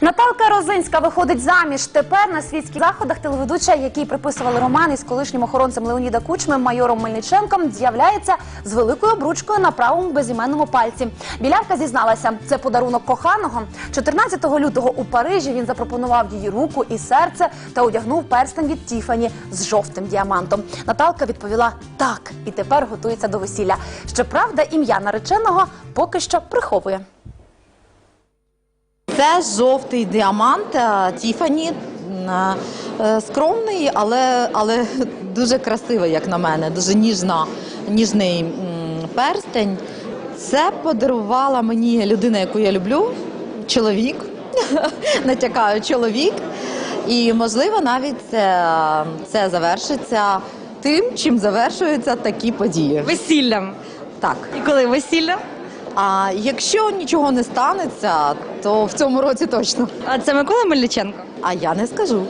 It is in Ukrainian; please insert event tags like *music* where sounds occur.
Наталка Розинська виходить заміж. Тепер на світських заходах телеведуча, який приписували роман із колишнім охоронцем Леоніда Кучми, майором Мельниченком, з'являється з великою обручкою на правому безіменному пальці. Білявка зізналася, це подарунок коханого. 14 лютого у Парижі він запропонував її руку і серце та одягнув перстень від Тіфані з жовтим діамантом. Наталка відповіла так і тепер готується до весілля. Щоправда, ім'я нареченого поки що приховує. Це жовтий діамант е, Тіфані. Е, Скромний, але, але *laughs* дуже красивий, як на мене, дуже ніжна, ніжний перстень. Це подарувала мені людина, яку я люблю, чоловік. *laughs* Натякаю, чоловік. І можливо, навіть це, це завершиться тим, чим завершуються такі події. Весіллям. Так. І коли весілля? А якщо нічого не станеться, то в цьому році точно. А це Микола Мельниченко. А я не скажу.